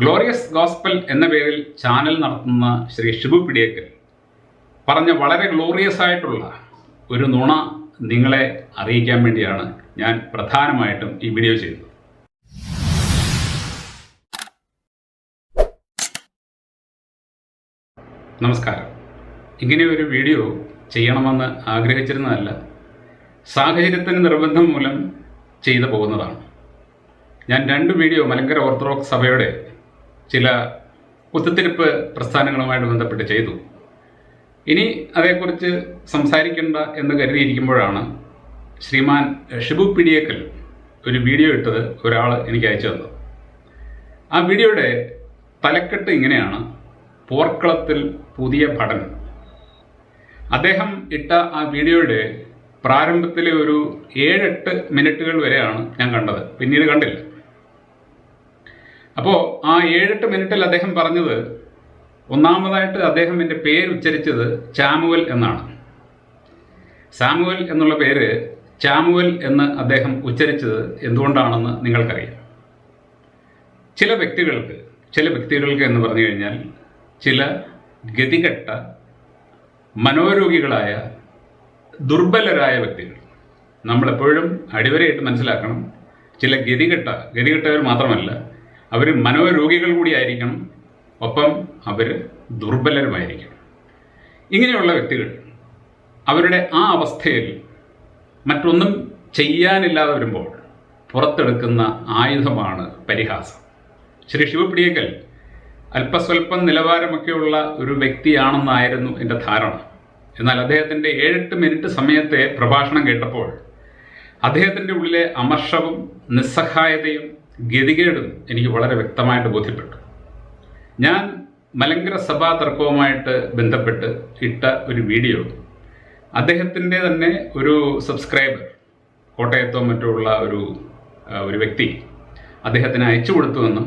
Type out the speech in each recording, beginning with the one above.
Glorious gospel എന്ന പേരിൽ channel നടത്തുന്ന ശ്രീ ഷിബു പിടിയേക്കൽ പറഞ്ഞ വളരെ ഗ്ലോറിയസ് ആയിട്ടുള്ള ഒരു നുണ നിങ്ങളെ അറിയിക്കാൻ വേണ്ടിയാണ് ഞാൻ പ്രധാനമായിട്ടും ഈ വീഡിയോ ചെയ്തത് നമസ്കാരം. ഇങ്ങനെ ഒരു വീഡിയോ ചെയ്യണമെന്ന് ആഗ്രഹിച്ചിരുന്നതല്ല സാഹചര്യത്തിന് നിർബന്ധം മൂലം ചെയ്തു പോകുന്നതാണ്. ഞാൻ രണ്ട് വീഡിയോ മലങ്കര ഓർത്തഡോക്സ് സഭയുടെ ചില കുത്തിത്തിരിപ്പ് പ്രസ്ഥാനങ്ങളുമായിട്ട് ബന്ധപ്പെട്ട് ചെയ്തു. ഇനി അതേക്കുറിച്ച് സംസാരിക്കേണ്ട എന്ന് കരുതിയിരിക്കുമ്പോഴാണ് ശ്രീമാൻ ഷിബു പിടിയേക്കൽ ഒരു വീഡിയോ ഇട്ടത് ഒരാൾ എനിക്ക് അയച്ചു തന്നത്. ആ വീഡിയോയുടെ തലക്കെട്ട് ഇങ്ങനെയാണ്. പോർക്കളത്തിൽ പുതിയ പഠനം അദ്ദേഹം ഇട്ട ആ വീഡിയോയുടെ പ്രാരംഭത്തിലെ ഒരു ഏഴെട്ട് മിനിറ്റുകൾ വരെയാണ് ഞാൻ കണ്ടത്. പിന്നീട് കണ്ടില്ല. അപ്പോൾ ആ ഏഴെട്ട് മിനിറ്റിൽ അദ്ദേഹം പറഞ്ഞത് ഒന്നാമതായിട്ട് അദ്ദേഹം എന്റെ പേര് ഉച്ചരിച്ചത് ചാമുവൽ എന്നാണ്. സാമുവൽ എന്നുള്ള പേര് ചാമുവൽ എന്ന് അദ്ദേഹം ഉച്ചരിച്ചത് എന്തുകൊണ്ടാണെന്ന് നിങ്ങൾക്കറിയാം. ചില വ്യക്തികൾക്ക് ചില വ്യക്തികൾക്ക് എന്ന് പറഞ്ഞു കഴിഞ്ഞാൽ ചില ഗതികെട്ട മനോരോഗികളായ ദുർബലരായ വ്യക്തികൾ. നമ്മളെപ്പോഴും അടിവരയിട്ട് മനസ്സിലാക്കണം ചില ഗതികെട്ട ഗതികെട്ടവർ മാത്രമല്ല അവർ മനോരോഗികൾ കൂടി ആയിരിക്കണം ഒപ്പം അവർ ദുർബലരുമായിരിക്കണം. ഇങ്ങനെയുള്ള വ്യക്തികൾ അവരുടെ ആ അവസ്ഥയിൽ മറ്റൊന്നും ചെയ്യാനില്ലാതെ വരുമ്പോൾ പുറത്തെടുക്കുന്ന ആയുധമാണ് പരിഹാസം. ശ്രീ ശിവപിടിയക്കൽ അല്പസ്വല്പം നിലവാരമൊക്കെയുള്ള ഒരു വ്യക്തിയാണെന്നായിരുന്നു എന്റെ ധാരണ. എന്നാൽ അദ്ദേഹത്തിന്റെ ഏഴെട്ട് മിനിറ്റ് സമയത്തെ പ്രഭാഷണം കേട്ടപ്പോൾ അദ്ദേഹത്തിന്റെ ഉള്ളിലെ അമർഷവും നിസ്സഹായതയും ഗതികേടും എനിക്ക് വളരെ വ്യക്തമായിട്ട് ബോധ്യപ്പെട്ടു. ഞാൻ മലങ്കര സഭാ തർക്കവുമായിട്ട് ബന്ധപ്പെട്ട് ഇട്ട ഒരു വീഡിയോ. അദ്ദേഹത്തിന്റെ തന്നെ ഒരു സബ്സ്ക്രൈബർ കോട്ടയത്തോ മറ്റുള്ള ഒരു ഒരു വ്യക്തി അദ്ദേഹത്തിന് അയച്ചു കൊടുത്തുവെന്നും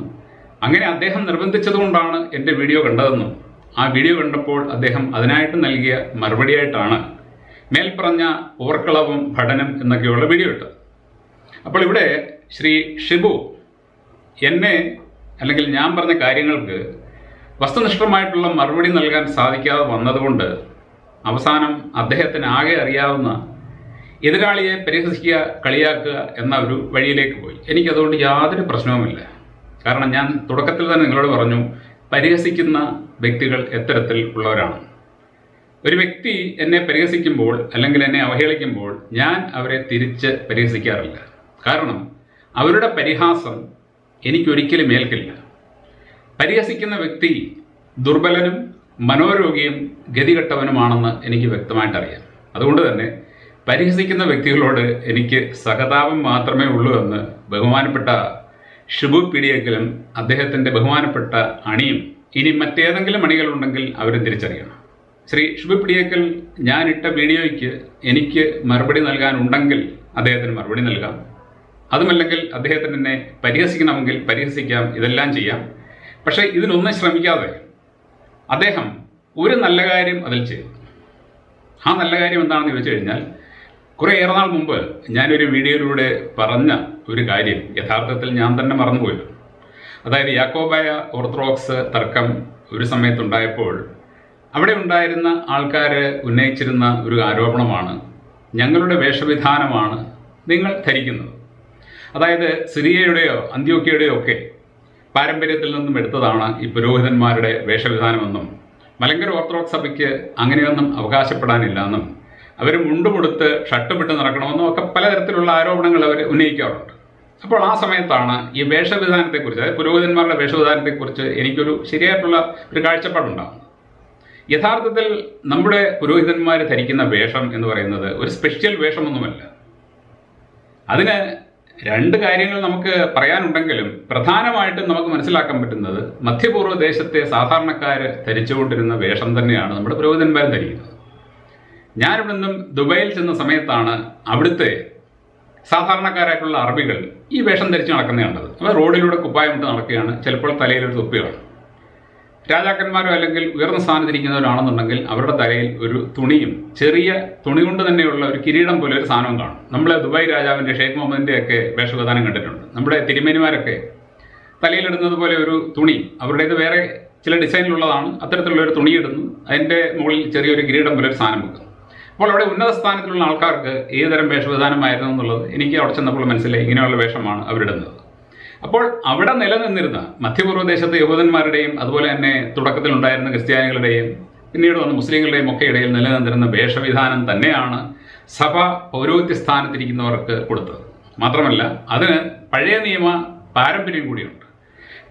അങ്ങനെ അദ്ദേഹം നിർബന്ധിച്ചതുകൊണ്ടാണ് എന്റെ വീഡിയോ കണ്ടതെന്നും. ആ വീഡിയോ കണ്ടപ്പോൾ അദ്ദേഹം അതിനായിട്ട് നൽകിയ മറുപടിയായിട്ടാണ് മേൽപ്പറഞ്ഞ ഓർക്കളവും പഠനം എന്നൊക്കെയുള്ള വീഡിയോ ഇട്ടത്. അപ്പോൾ ഇവിടെ ശ്രീ ഷിബു എന്നെ അല്ലെങ്കിൽ ഞാൻ പറഞ്ഞ കാര്യങ്ങൾക്ക് വസ്തുനിഷ്ഠമായിട്ടുള്ള മറുപടി നൽകാൻ സാധിക്കാതെ വന്നതുകൊണ്ട് അവസാനം അദ്ദേഹത്തിന് ആകെ അറിയാവുന്ന എതിരാളിയെ പരിഹസിക്കുക കളിയാക്കുക എന്ന ഒരു വഴിയിലേക്ക് പോയി. എനിക്കതുകൊണ്ട് യാതൊരു പ്രശ്നവുമില്ല. കാരണം ഞാൻ തുടക്കത്തിൽ തന്നെ നിങ്ങളോട് പറഞ്ഞു പരിഹസിക്കുന്ന വ്യക്തികൾ എത്തരത്തിൽ ഉള്ളവരാണ്. ഒരു വ്യക്തി എന്നെ പരിഹസിക്കുമ്പോൾ അല്ലെങ്കിൽ എന്നെ അവഹേളിക്കുമ്പോൾ ഞാൻ അവരെ തിരിച്ച് പരിഹസിക്കാറില്ല. കാരണം അവരുടെ പരിഹാസം എനിക്കൊരിക്കലും ഏൽക്കില്ല. പരിഹസിക്കുന്ന വ്യക്തി ദുർബലനും മനോരോഗിയും ഗതികെട്ടവനുമാണെന്ന് എനിക്ക് വ്യക്തമായിട്ട് അറിയാം അതുകൊണ്ട് തന്നെ പരിഹസിക്കുന്ന വ്യക്തികളോട് എനിക്ക് സഹതാപം മാത്രമേ ഉള്ളൂ എന്ന് ബഹുമാനപ്പെട്ട ഷിബു പിടിയക്കലും അദ്ദേഹത്തിന്റെ ബഹുമാനപ്പെട്ട അണിയും ഇനി മറ്റേതെങ്കിലും അണികളുണ്ടെങ്കിൽ അവരും തിരിച്ചറിയണം. ശ്രീ ഷിബു പിടിയേക്കൽ ഞാനിട്ട വീഡിയോയ്ക്ക് എനിക്ക് മറുപടി നൽകാനുണ്ടെങ്കിൽ അദ്ദേഹത്തിന് മറുപടി നൽകാം. അതുമല്ലെങ്കിൽ അദ്ദേഹത്തിന് തന്നെ പരിഹസിക്കണമെങ്കിൽ പരിഹസിക്കാം ഇതെല്ലാം ചെയ്യാം. പക്ഷേ ഇതിനൊന്നും ശ്രമിക്കാതെ അദ്ദേഹം ഒരു നല്ല കാര്യം അതിൽ ചെയ്തു. ആ നല്ല കാര്യം എന്താണെന്ന് ചോദിച്ചു കഴിഞ്ഞാൽ കുറേ ഏറെ നാൾ മുമ്പ് ഞാനൊരു വീഡിയോയിലൂടെ പറഞ്ഞ ഒരു കാര്യം യഥാർത്ഥത്തിൽ ഞാൻ തന്നെ മറന്നുപോയി. അതായത് യാക്കോബായ ഓർത്തഡോക്സ് തർക്കം ഒരു സമയത്തുണ്ടായപ്പോൾ അവിടെ ഉണ്ടായിരുന്ന ആൾക്കാർ ഉന്നയിച്ചിരുന്ന ഒരു ആരോപണമാണ് ഞങ്ങളുടെ വേഷവിധാനമാണ് നിങ്ങൾ ധരിക്കുന്നത്. അതായത് സിറിയയുടെയോ അന്ത്യോക്കിയുടെയോ ഒക്കെ പാരമ്പര്യത്തിൽ നിന്നും എടുത്തതാണ് ഈ പുരോഹിതന്മാരുടെ വേഷവിധാനമെന്നും മലങ്കര ഓർത്തഡോക്സ് സഭയ്ക്ക് അങ്ങനെയൊന്നും അവകാശപ്പെടാനില്ല എന്നും അവർ മുണ്ടുമുടുത്ത് ഷട്ടുമിട്ട് നടക്കണമെന്നും ഒക്കെ പലതരത്തിലുള്ള ആരോപണങ്ങൾ അവർ ഉന്നയിക്കാറുണ്ട്. അപ്പോൾ ആ സമയത്താണ് ഈ വേഷവിധാനത്തെക്കുറിച്ച് അതായത് പുരോഹിതന്മാരുടെ വേഷവിധാനത്തെക്കുറിച്ച് എനിക്കൊരു ശരിയായിട്ടുള്ള ഒരു കാഴ്ചപ്പാടുണ്ടാകുന്നത്. യഥാർത്ഥത്തിൽ നമ്മുടെ പുരോഹിതന്മാർ ധരിക്കുന്ന വേഷം എന്ന് പറയുന്നത് ഒരു സ്പെഷ്യൽ വേഷമൊന്നുമല്ല. അതിന് രണ്ട് കാര്യങ്ങൾ നമുക്ക് പറയാനുണ്ടെങ്കിലും പ്രധാനമായിട്ടും നമുക്ക് മനസ്സിലാക്കാൻ പറ്റുന്നത് മധ്യപൂർവ ദേശത്തെ സാധാരണക്കാർ ധരിച്ചുകൊണ്ടിരുന്ന വേഷം തന്നെയാണ് നമ്മുടെ പുരോഹിതന്മാരും ധരിക്കുന്നത്. ഞാനിവിടെ നിന്നും ദുബായിൽ ചെന്ന സമയത്താണ് അവിടുത്തെ സാധാരണക്കാരായിട്ടുള്ള അറബികൾ ഈ വേഷം ധരിച്ച് നടക്കുന്നത് കണ്ടത്. അവർ റോഡിലൂടെ കുപ്പായമിട്ട് നടക്കുകയാണ്. ചിലപ്പോൾ തലയിലൊരു തൊപ്പി കാണും. രാജാക്കന്മാരോ അല്ലെങ്കിൽ ഉയർന്ന സ്ഥാനത്തിരിക്കുന്നവരാണെന്നുണ്ടെങ്കിൽ അവരുടെ തലയിൽ ഒരു തുണിയും ചെറിയ തുണി കൊണ്ട് തന്നെയുള്ള ഒരു കിരീടം പോലെ ഒരു സാധനവും കാണും. നമ്മളെ ദുബായ് രാജാവിന്റെ ഷെയ്ഖ് മുഹമ്മദിന്റെ ഒക്കെ വേഷവിധാനം കണ്ടിട്ടുണ്ട്. നമ്മുടെ തിരുമേനിമാരൊക്കെ തലയിലിടുന്നത് പോലെ ഒരു തുണി അവരുടേത് വേറെ ചില ഡിസൈനിലുള്ളതാണ്. അത്തരത്തിലുള്ള ഒരു തുണി ഇടുന്നു. അതിന്റെ മുകളിൽ ചെറിയൊരു കിരീടം പോലെ ഒരു സാധനം വെക്കുന്നു. അപ്പോൾ അവിടെ ഉന്നത സ്ഥാനത്തിലുള്ള ആൾക്കാർക്ക് ഏതുതരം വേഷവിധാനമായിരുന്നു എന്നുള്ളത് എനിക്ക് അവിടെ ചെന്നപ്പോൾ മനസ്സിലായി. ഇങ്ങനെയുള്ള വേഷമാണ് അവരിടുന്നത്. അപ്പോൾ അവിടെ നിലനിന്നിരുന്ന മധ്യപൂർവ ദേശത്തെ യഹൂദന്മാരുടെയും അതുപോലെ തന്നെ തുടക്കത്തിൽ ഉണ്ടായിരുന്ന ക്രിസ്ത്യാനികളുടെയും പിന്നീട് വന്ന മുസ്ലിങ്ങളുടെയും ഒക്കെ ഇടയിൽ നിലനിന്നിരുന്ന വേഷവിധാനം തന്നെയാണ് സഭ പൗരോഹിത്യ സ്ഥാനത്തിരിക്കുന്നവർക്ക് കൊടുത്തത്. മാത്രമല്ല അതിന് പഴയ നിയമ പാരമ്പര്യം കൂടിയുണ്ട്.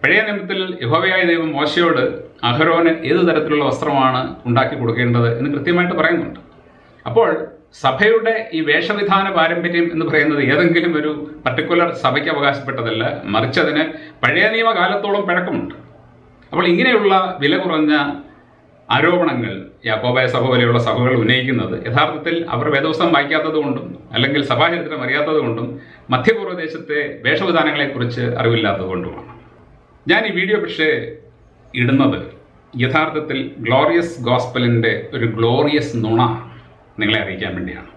പഴയ നിയമത്തിൽ യഹോവയായ ദൈവം മോശയോട് അഹരോന് ഏത് തരത്തിലുള്ള വസ്ത്രമാണ് ഉണ്ടാക്കി കൊടുക്കേണ്ടത് എന്ന് കൃത്യമായിട്ട് പറയുന്നുണ്ട്. അപ്പോൾ സഭയുടെ ഈ വേഷവിധാന പാരമ്പര്യം എന്ന് പറയുന്നത് ഏതെങ്കിലും ഒരു പർട്ടിക്കുലർ സഭയ്ക്ക് അവകാശപ്പെട്ടതല്ല. മറിച്ച് അതിന് പഴയ നിയമകാലത്തോളം പഴക്കമുണ്ട്. അപ്പോൾ ഇങ്ങനെയുള്ള വില കുറഞ്ഞ ആരോപണങ്ങൾ യാക്കോബായ സഭ പോലെയുള്ള സഭകൾ ഉന്നയിക്കുന്നത് യഥാർത്ഥത്തിൽ അവർ വേദവസ്തം വായിക്കാത്തത് കൊണ്ടും അല്ലെങ്കിൽ സഭാചരിത്രം അറിയാത്തത് കൊണ്ടും മധ്യപൂർവ ദേശത്തെ വേഷവിധാനങ്ങളെക്കുറിച്ച് അറിവില്ലാത്തത് കൊണ്ടുമാണ്. ഞാൻ ഈ വീഡിയോ പക്ഷേ ഇടുന്നത് യഥാർത്ഥത്തിൽ ഗ്ലോറിയസ് ഗോസ്പലിന്റെ ഒരു ഗ്ലോറിയസ് നുണ നിങ്ങളെ അറിയിക്കാൻ വേണ്ടിയാണ്.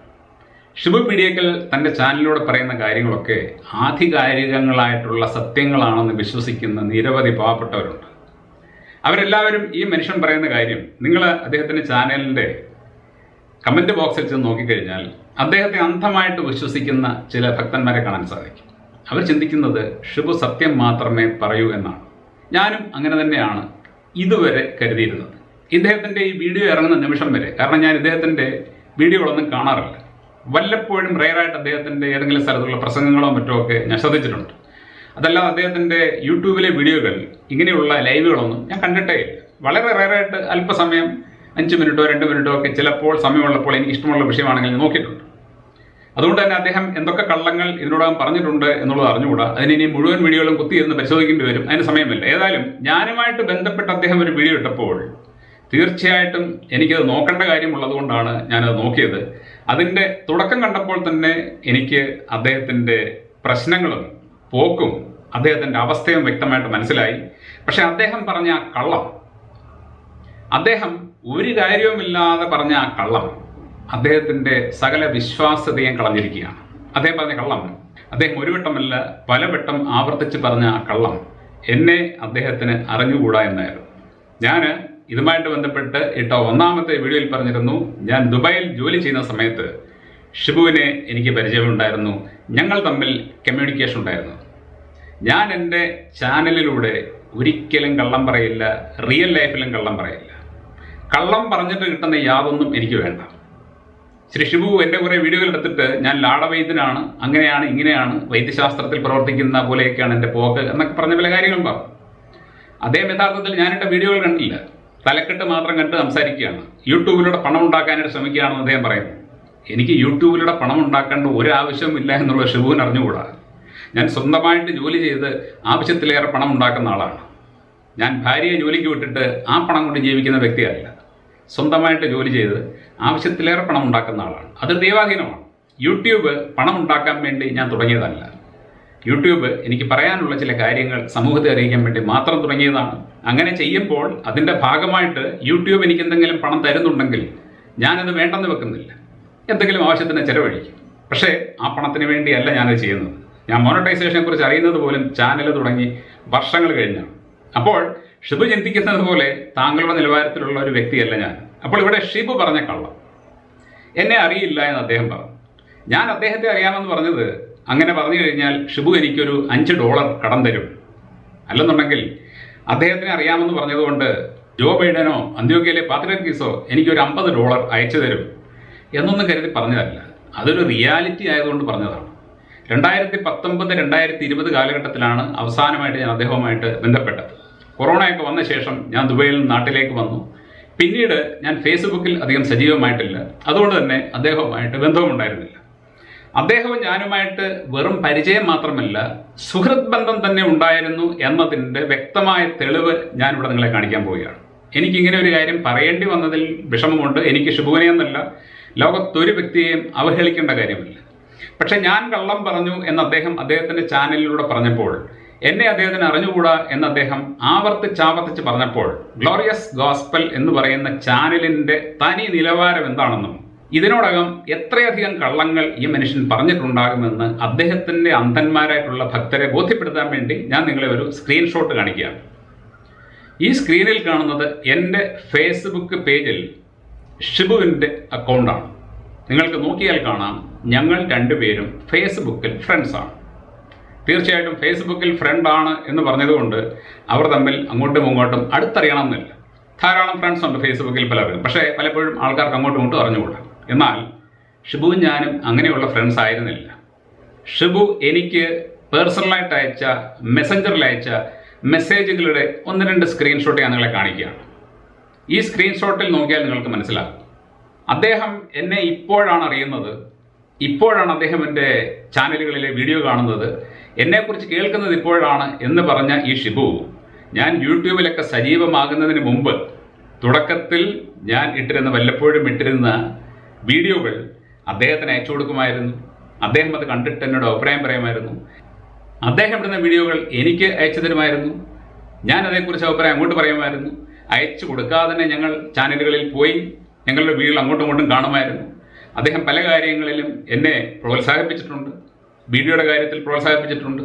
ഷിബു പീഡിയക്കൽ തന്റെ ചാനലിലൂടെ പറയുന്ന കാര്യങ്ങളൊക്കെ ആധികാരികങ്ങളായിട്ടുള്ള സത്യങ്ങളാണെന്ന് വിശ്വസിക്കുന്ന നിരവധി പാവപ്പെട്ടവരുണ്ട്. അവരെല്ലാവരും ഈ മനുഷ്യൻ പറയുന്ന കാര്യം നിങ്ങൾ അദ്ദേഹത്തിന്റെ ചാനലിന്റെ കമന്റ് ബോക്സിൽ ചെന്ന് നോക്കിക്കഴിഞ്ഞാൽ അദ്ദേഹത്തെ അന്ധമായിട്ട് വിശ്വസിക്കുന്ന ചില ഭക്തന്മാരെ കാണാൻ സാധിക്കും. അവർ ചിന്തിക്കുന്നത് ശുഭ സത്യം മാത്രമേ പറയൂ എന്നാണ്. ഞാനും അങ്ങനെ തന്നെയാണ് ഇതുവരെ കരുതിയിരുന്നത്. ഇദ്ദേഹത്തിന്റെ ഈ വീഡിയോ ഇറങ്ങുന്ന നിമിഷം വരെ കാരണം ഞാൻ ഇദ്ദേഹത്തിന്റെ വീഡിയോകളൊന്നും കാണാറില്ല. വല്ലപ്പോഴും റെയറായിട്ട് അദ്ദേഹത്തിന്റെ ഏതെങ്കിലും സ്ഥലത്തുള്ള പ്രസംഗങ്ങളോ മറ്റോ ഒക്കെ ഞാൻ ശ്രദ്ധിച്ചിട്ടുണ്ട്. അതല്ലാതെ അദ്ദേഹത്തിന്റെ യൂട്യൂബിലെ വീഡിയോകൾ ഇങ്ങനെയുള്ള ലൈവുകളൊന്നും ഞാൻ കണ്ടിട്ടേ ഇല്ല. വളരെ റെയറായിട്ട് അല്പസമയം അഞ്ച് മിനിറ്റോ രണ്ട് മിനിറ്റോ ഒക്കെ ചിലപ്പോൾ സമയമുള്ളപ്പോൾ എനിക്ക് ഇഷ്ടമുള്ള വിഷയമാണെങ്കിൽ നോക്കിയിട്ടുണ്ട്. അതുകൊണ്ട് തന്നെ അദ്ദേഹം എന്തൊക്കെ കള്ളങ്ങൾ ഇതിനോടകം പറഞ്ഞിട്ടുണ്ട് എന്നുള്ളത് അറിഞ്ഞുകൂടാ. അതിന് ഇനി മുഴുവൻ വീഡിയോകളും കുത്തിയിരുന്ന് പരിശോധിക്കേണ്ടി വരും. അതിന് സമയമില്ല. ഏതായാലും ഞാനുമായിട്ട് ബന്ധപ്പെട്ട് അദ്ദേഹം ഒരു വീഡിയോ ഇട്ടപ്പോൾ തീർച്ചയായിട്ടും എനിക്കത് നോക്കേണ്ട കാര്യമുള്ളത് കൊണ്ടാണ് ഞാനത് നോക്കിയത്. അതിന്റെ തുടക്കം കണ്ടപ്പോൾ തന്നെ എനിക്ക് അദ്ദേഹത്തിന്റെ പ്രശ്നങ്ങളും പോക്കും അദ്ദേഹത്തിന്റെ അവസ്ഥയും വ്യക്തമായിട്ട് മനസ്സിലായി. പക്ഷെ അദ്ദേഹം പറഞ്ഞ കള്ളം അദ്ദേഹം ഒരു കാര്യവുമില്ലാതെ പറഞ്ഞ ആ കള്ളം അദ്ദേഹത്തിന്റെ സകല വിശ്വാസ്യതയും കളഞ്ഞിരിക്കുകയാണ്. അദ്ദേഹം പറഞ്ഞ കള്ളം അദ്ദേഹം ഒരു വട്ടമല്ല പല വട്ടം ആവർത്തിച്ച് പറഞ്ഞ ആ കള്ളം എന്നെ അദ്ദേഹത്തിന് അറിഞ്ഞുകൂടാ എന്നായിരുന്നു. ഞാൻ ഇതുമായിട്ട് ബന്ധപ്പെട്ട് ഇട്ട ഒന്നാമത്തെ വീഡിയോയിൽ പറഞ്ഞിരുന്നു ഞാൻ ദുബായിൽ ജോലി ചെയ്യുന്ന സമയത്ത് ഷിബുവിനെ എനിക്ക് പരിചയമുണ്ടായിരുന്നു. ഞങ്ങൾ തമ്മിൽ കമ്മ്യൂണിക്കേഷൻ ഉണ്ടായിരുന്നു. ഞാൻ എന്റെ ചാനലിലൂടെ ഒരിക്കലും കള്ളം പറയില്ല റിയൽ ലൈഫിലും കള്ളം പറയില്ല. കള്ളം പറഞ്ഞിട്ട് കിട്ടുന്ന യാതൊന്നും എനിക്ക് വേണ്ട. ശ്രീ ഷിബു എന്റെ കുറേ വീഡിയോകൾ എടുത്തിട്ട് ഞാൻ ലാടവൈദ്യനാണ് അങ്ങനെയാണ് ഇങ്ങനെയാണ് വൈദ്യശാസ്ത്രത്തിൽ പ്രവർത്തിക്കുന്ന പോലെയൊക്കെയാണ് എന്റെ പോക്ക് എന്നൊക്കെ പറഞ്ഞ പല കാര്യങ്ങളും പറഞ്ഞു. അദ്ദേഹം യഥാർത്ഥത്തിൽ ഞാനിട്ട വീഡിയോകൾ കണ്ടില്ല. തലക്കെട്ട് മാത്രം കണ്ട് സംസാരിക്കുകയാണ്. യൂട്യൂബിലൂടെ പണം ഉണ്ടാക്കാനായിട്ട് ശ്രമിക്കുകയാണെന്ന് അദ്ദേഹം പറയുന്നു. എനിക്ക് യൂട്യൂബിലൂടെ പണം ഉണ്ടാക്കേണ്ട ഒരു ആവശ്യവുമില്ല എന്നുള്ള ഷിബുവിന് അറിഞ്ഞുകൂടാ. ഞാൻ സ്വന്തമായിട്ട് ജോലി ചെയ്ത് ആവശ്യത്തിലേറെ പണം ഉണ്ടാക്കുന്ന ആളാണ്. ഞാൻ ഭാര്യയെ ജോലിക്ക് വിട്ടിട്ട് ആ പണം കൊണ്ട് ജീവിക്കുന്ന വ്യക്തിയല്ല. സ്വന്തമായിട്ട് ജോലി ചെയ്ത് ആവശ്യത്തിലേറെ പണം ഉണ്ടാക്കുന്ന ആളാണ്. അത് ദൈവാധീനമാണ്. യൂട്യൂബ് പണം ഉണ്ടാക്കാൻ വേണ്ടി ഞാൻ തുടങ്ങിയതല്ല. യൂട്യൂബ് എനിക്ക് പറയാനുള്ള ചില കാര്യങ്ങൾ സമൂഹത്തെ അറിയിക്കാൻ വേണ്ടി മാത്രം തുടങ്ങിയതാണ്. അങ്ങനെ ചെയ്യുമ്പോൾ അതിന്റെ ഭാഗമായിട്ട് യൂട്യൂബ് എനിക്ക് എന്തെങ്കിലും പണം തരുന്നുണ്ടെങ്കിൽ ഞാനത് വേണ്ടെന്ന് വെക്കുന്നില്ല. എന്തെങ്കിലും ആവശ്യത്തിന് ചെലവഴിക്കും. പക്ഷേ ആ പണത്തിന് വേണ്ടിയല്ല ഞാനത് ചെയ്യുന്നത്. ഞാൻ മോണറ്റൈസേഷനെ കുറിച്ച് അറിയുന്നത് പോലും ചാനൽ തുടങ്ങി വർഷങ്ങൾ കഴിഞ്ഞാണ്. അപ്പോൾ ഷിബു ചിന്തിക്കുന്നത് പോലെ താങ്കളുടെ നിലവാരത്തിലുള്ള ഒരു വ്യക്തിയല്ല ഞാൻ. അപ്പോൾ ഇവിടെ ഷിബു പറഞ്ഞ കള്ളം. എന്നെ അറിയില്ല എന്ന് അദ്ദേഹം പറഞ്ഞു. ഞാൻ അദ്ദേഹത്തെ അറിയാമെന്ന് പറഞ്ഞത് അങ്ങനെ പറഞ്ഞു കഴിഞ്ഞാൽ ഷിബു എനിക്കൊരു അഞ്ച് ഡോളർ കടം തരും. അല്ലെന്നുണ്ടെങ്കിൽ അദ്ദേഹത്തിന് അറിയാമെന്ന് പറഞ്ഞതുകൊണ്ട് ജോ ബൈഡനോ അന്ത്യോക്കയിലെ പാത്രികീസോ എനിക്കൊരു അമ്പത് ഡോളർ അയച്ചു തരും എന്നൊന്നും കരുതി പറഞ്ഞതല്ല. അതൊരു റിയാലിറ്റി ആയതുകൊണ്ട് പറഞ്ഞതാണ്. രണ്ടായിരത്തി പത്തൊമ്പത് രണ്ടായിരത്തി ഇരുപത് കാലഘട്ടത്തിലാണ് അവസാനമായിട്ട് ഞാൻ അദ്ദേഹവുമായിട്ട് ബന്ധപ്പെട്ടത്. കൊറോണയൊക്കെ വന്ന ശേഷം ഞാൻ ദുബൈയിൽ നിന്ന് നാട്ടിലേക്ക് വന്നു. പിന്നീട് ഞാൻ ഫേസ്ബുക്കിൽ അധികം സജീവമായിട്ടില്ല. അതുകൊണ്ട് തന്നെ അദ്ദേഹവുമായിട്ട് ബന്ധവുമുണ്ടായിരുന്നില്ല. അദ്ദേഹവും ഞാനുമായിട്ട് വെറും പരിചയം മാത്രമല്ല സുഹൃത് ബന്ധം തന്നെ ഉണ്ടായിരുന്നു എന്നതിന്റെ വ്യക്തമായ തെളിവ് ഞാനിവിടെ നിങ്ങളെ കാണിക്കാൻ പോവുകയാണ്. എനിക്കിങ്ങനെ ഒരു കാര്യം പറയേണ്ടി വന്നതിൽ വിഷമമുണ്ട്. എനിക്ക് ശുഭവനെയെന്നല്ല ലോകത്തൊരു വ്യക്തിയെയും അവഹേളിക്കേണ്ട കാര്യമില്ല. പക്ഷെ ഞാൻ കള്ളം പറഞ്ഞു എന്ന് അദ്ദേഹം അദ്ദേഹത്തിന്റെ ചാനലിലൂടെ പറഞ്ഞപ്പോൾ എന്നെ അദ്ദേഹത്തിന് അറിഞ്ഞുകൂടാ എന്ന് അദ്ദേഹം ആവർത്തിച്ചാവർത്തിച്ച് പറഞ്ഞപ്പോൾ ഗ്ലോറിയസ് ഗോസ്പൽ എന്ന് പറയുന്ന ചാനലിന്റെ തനി നിലവാരം എന്താണെന്നും ഇതിനോടകം എത്രയധികം കള്ളങ്ങൾ ഈ മനുഷ്യൻ പറഞ്ഞിട്ടുണ്ടാകുമെന്ന് അദ്ദേഹത്തിന്റെ അന്ധന്മാരായിട്ടുള്ള ഭക്തരെ ബോധ്യപ്പെടുത്താൻ വേണ്ടി ഞാൻ നിങ്ങളെ ഒരു സ്ക്രീൻഷോട്ട് കാണിക്കുകയാണ്. ഈ സ്ക്രീനിൽ കാണുന്നത് എന്റെ ഫേസ്ബുക്ക് പേജിൽ ഷിബുവിന്റെ അക്കൗണ്ടാണ് നിങ്ങൾക്ക് നോക്കിയാൽ കാണാം ഞങ്ങൾ രണ്ടുപേരും ഫേസ്ബുക്കിൽ ഫ്രണ്ട്സാണ് തീർച്ചയായിട്ടും ഫേസ്ബുക്കിൽ ഫ്രണ്ടാണ് എന്ന് പറഞ്ഞതുകൊണ്ട് അവർ തമ്മിൽ അങ്ങോട്ടും ഇങ്ങോട്ടും അടുത്തറിയണമെന്നില്ല. ധാരാളം ഫ്രണ്ട്സ് ഉണ്ട് ഫേസ്ബുക്കിൽ പലർക്കും പക്ഷേ പലപ്പോഴും ആൾക്കാർക്ക് അങ്ങോട്ടും ഇങ്ങോട്ടും അറിഞ്ഞുകൂടാ. എന്നാൽ ഷിബുവും ഞാനും അങ്ങനെയുള്ള ഫ്രണ്ട്സ് ആയിരുന്നില്ല. ഷിബു എനിക്ക് പേഴ്സണലായിട്ട് അയച്ച മെസ്സഞ്ചറിൽ അയച്ച മെസ്സേജുകളുടെ ഒന്ന് രണ്ട് സ്ക്രീൻഷോട്ട് ഞാൻ നിങ്ങളെ കാണിക്കുകയാണ്. ഈ സ്ക്രീൻഷോട്ടിൽ നോക്കിയാൽ നിങ്ങൾക്ക് മനസ്സിലാകും. അദ്ദേഹം എന്നെ ഇപ്പോഴാണ് അറിയുന്നത്. ഇപ്പോഴാണ് അദ്ദേഹം എന്റെ ചാനലുകളിലെ വീഡിയോ കാണുന്നത്. എന്നെക്കുറിച്ച് കേൾക്കുന്നത് ഇപ്പോഴാണ് എന്ന് പറഞ്ഞ ഈ ഷിബു ഞാൻ യൂട്യൂബിലൊക്കെ സജീവമാകുന്നതിന് മുമ്പ് തുടക്കത്തിൽ ഞാൻ ഇട്ടിരുന്ന വല്ലപ്പോഴും ഇട്ടിരുന്ന വീഡിയോകൾ അദ്ദേഹത്തിന് അയച്ചു കൊടുക്കുമായിരുന്നു. അദ്ദേഹം അത് കണ്ടിട്ട് എന്നോട് അഭിപ്രായം പറയുമായിരുന്നു. അദ്ദേഹം ഇടുന്ന വീഡിയോകൾ എനിക്ക് അയച്ചു തരുമായിരുന്നു. ഞാൻ അതേക്കുറിച്ച് അഭിപ്രായം അങ്ങോട്ട് പറയുമായിരുന്നു. അയച്ചു കൊടുക്കാതെ തന്നെ ഞങ്ങൾ ചാനലുകളിൽ പോയി ഞങ്ങളുടെ വീഡിയോ അങ്ങോട്ടും ഇങ്ങോട്ടും കാണുമായിരുന്നു. അദ്ദേഹം പല കാര്യങ്ങളിലും എന്നെ പ്രോത്സാഹിപ്പിച്ചിട്ടുണ്ട്. വീഡിയോയുടെ കാര്യത്തിൽ പ്രോത്സാഹിപ്പിച്ചിട്ടുണ്ട്.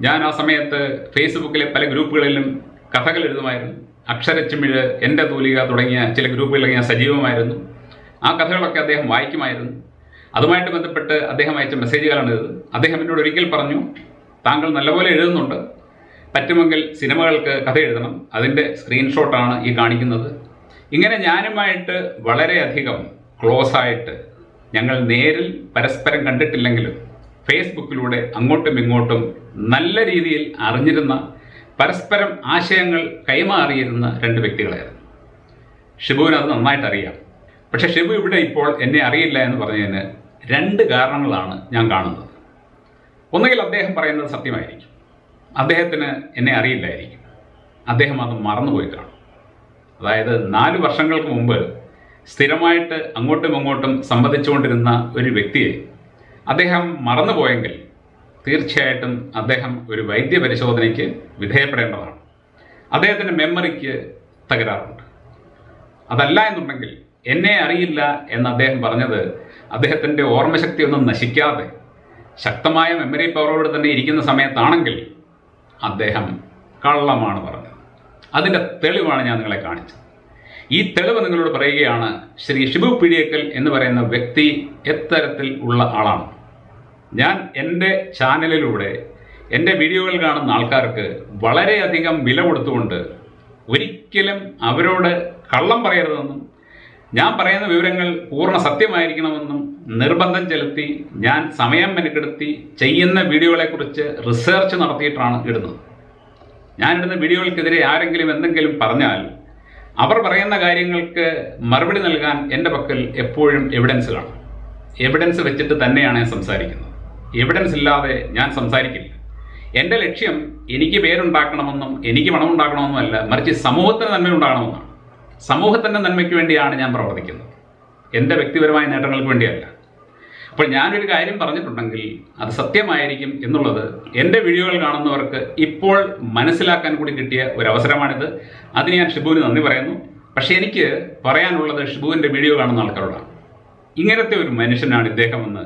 ഞാൻ ആ സമയത്ത് ഫേസ്ബുക്കിലെ പല ഗ്രൂപ്പുകളിലും കഥകൾ എഴുതുമായിരുന്നു. അക്ഷരച്ചിമിഴ് എന്റെ തൂലിക തുടങ്ങിയ ചില ഗ്രൂപ്പുകളിൽ ഞാൻ സജീവമായിരുന്നു. ആ കഥകളൊക്കെ അദ്ദേഹം വായിക്കുമായിരുന്നു. അതുമായിട്ട് ബന്ധപ്പെട്ട് അദ്ദേഹം അയച്ച മെസ്സേജുകളാണ് ഇത്. അദ്ദേഹം എന്നോട് ഒരിക്കൽ പറഞ്ഞു താങ്കൾ നല്ലപോലെ എഴുതുന്നുണ്ട്. പറ്റുമെങ്കിൽ സിനിമകൾക്ക് കഥ എഴുതണം. അതിന്റെ സ്ക്രീൻഷോട്ടാണ് ഈ കാണിക്കുന്നത്. ഇങ്ങനെ ഞാനുമായിട്ട് വളരെയധികം ക്ലോസ് ആയിട്ട് ഞങ്ങൾ നേരിൽ പരസ്പരം കണ്ടിട്ടില്ലെങ്കിലും ഫേസ്ബുക്കിലൂടെ അങ്ങോട്ടും ഇങ്ങോട്ടും നല്ല രീതിയിൽ അറിഞ്ഞിരുന്ന പരസ്പരം ആശയങ്ങൾ കൈമാറിയിരുന്ന രണ്ട് വ്യക്തികളായിരുന്നു. ഷിബുവിന് അത് നന്നായിട്ട് അറിയാം പക്ഷെ ഷിബു ഇവിടെ ഇപ്പോൾ എന്നെ അറിയില്ല എന്ന് പറഞ്ഞതിന് രണ്ട് കാരണങ്ങളാണ് ഞാൻ കാണുന്നത്. ഒന്നുകിൽ അദ്ദേഹം പറയുന്നത് സത്യമായിരിക്കും. അദ്ദേഹത്തിന് എന്നെ അറിയില്ലായിരിക്കും. അദ്ദേഹം അത് മറന്നുപോയി കാണും. അതായത് നാല് വർഷങ്ങൾക്ക് മുമ്പ് സ്ഥിരമായിട്ട് അങ്ങോട്ടും ഇങ്ങോട്ടും സംവദിച്ചുകൊണ്ടിരുന്ന ഒരു വ്യക്തിയെ അദ്ദേഹം മറന്നുപോയെങ്കിൽ തീർച്ചയായിട്ടും അദ്ദേഹം ഒരു വൈദ്യ പരിശോധനയ്ക്ക് വിധേയപ്പെടേണ്ടതാണ് അദ്ദേഹത്തിന്റെ മെമ്മറിക്ക് തകരാറുണ്ട്. അതല്ല എന്നുണ്ടെങ്കിൽ എന്നെ അറിയില്ല എന്ന് അദ്ദേഹം പറഞ്ഞത് അദ്ദേഹത്തിന്റെ ഓർമ്മശക്തി ഒന്നും നശിക്കാതെ ശക്തമായ മെമ്മറി പവറോട് തന്നെ ഇരിക്കുന്ന സമയത്താണെങ്കിൽ അദ്ദേഹം കള്ളമാണ് പറഞ്ഞത്. അതിന്റെ തെളിവാണ് ഞാൻ നിങ്ങളെ കാണിച്ചത്. ഈ തെളിവ് നിങ്ങളോട് പറയുകയാണ് ശ്രീ ഷിബു പിടിയക്കൽ എന്ന് പറയുന്ന വ്യക്തി എത്തരത്തിൽ ഉള്ള ആളാണ്. ഞാൻ എന്റെ ചാനലിലൂടെ എന്റെ വീഡിയോകൾ കാണുന്ന ആൾക്കാർക്ക് വളരെയധികം വില കൊടുത്തുകൊണ്ട് ഒരിക്കലും അവരോട് കള്ളം പറയരുതെന്നും ഞാൻ പറയുന്ന വിവരങ്ങൾ പൂർണ സത്യമായിരിക്കണമെന്നും നിർബന്ധം ചെലുത്തി ഞാൻ സമയം മെനക്കെടുത്തി ചെയ്യുന്ന വീഡിയോകളെക്കുറിച്ച് റിസർച്ച് നടത്തിയിട്ടാണ് ഇടുന്നത്. ഞാനിടുന്ന വീഡിയോകൾക്കെതിരെ ആരെങ്കിലും എന്തെങ്കിലും പറഞ്ഞാൽ അവർ പറയുന്ന കാര്യങ്ങൾക്ക് മറുപടി നൽകാൻ എന്റെ പക്കൽ എപ്പോഴും എവിഡൻസ് കാണും എവിഡൻസ് വെച്ചിട്ട് തന്നെയാണ് ഞാൻ സംസാരിക്കുന്നത്. എവിഡൻസ് ഇല്ലാതെ ഞാൻ സംസാരിക്കില്ല. എന്റെ ലക്ഷ്യം എനിക്ക് പേരുണ്ടാക്കണമെന്നും എനിക്ക് പണമുണ്ടാക്കണമെന്നും അല്ല മറിച്ച് സമൂഹത്തിന് നന്മ ഉണ്ടാകണമെന്നാണ് സമൂഹത്തിന്റെ നന്മയ്ക്ക് വേണ്ടിയാണ് ഞാൻ പ്രവർത്തിക്കുന്നത്. എന്റെ വ്യക്തിപരമായ നേട്ടങ്ങൾക്ക് വേണ്ടിയല്ല. അപ്പോൾ ഞാനൊരു കാര്യം പറഞ്ഞിട്ടുണ്ടെങ്കിൽ അത് സത്യമായിരിക്കും എന്നുള്ളത് എന്റെ വീഡിയോകൾ കാണുന്നവർക്ക് ഇപ്പോൾ മനസ്സിലാക്കാൻ കൂടി കിട്ടിയ ഒരു അവസരമാണിത് അതിന് ഞാൻ ഷിബുവിന് നന്ദി പറയുന്നു. പക്ഷേ എനിക്ക് പറയാനുള്ളത് ഷിബുവിന്റെ വീഡിയോ കാണുന്ന ആൾക്കാരോടാണ്. ഇങ്ങനത്തെ ഒരു മനുഷ്യനാണ് ഇദ്ദേഹമെന്ന്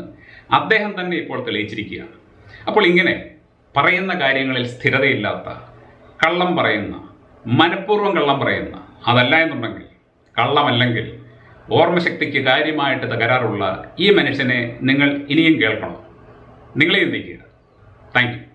അദ്ദേഹം തന്നെ ഇപ്പോൾ തെളിയിച്ചിരിക്കുകയാണ്. അപ്പോൾ ഇങ്ങനെ പറയുന്ന കാര്യങ്ങളിൽ സ്ഥിരതയില്ലാത്ത കള്ളം പറയുന്ന മനഃപൂർവം കള്ളം പറയുന്ന അതല്ല എന്നുണ്ടെങ്കിൽ കള്ളമല്ലെങ്കിൽ ഓർമ്മശക്തിക്ക് കാര്യമായിട്ട് തകരാറുള്ള ഈ മനുഷ്യനെ നിങ്ങൾ ഇനിയും കേൾക്കണം. നിങ്ങളെ ചിന്തിക്കുക താങ്ക് യു.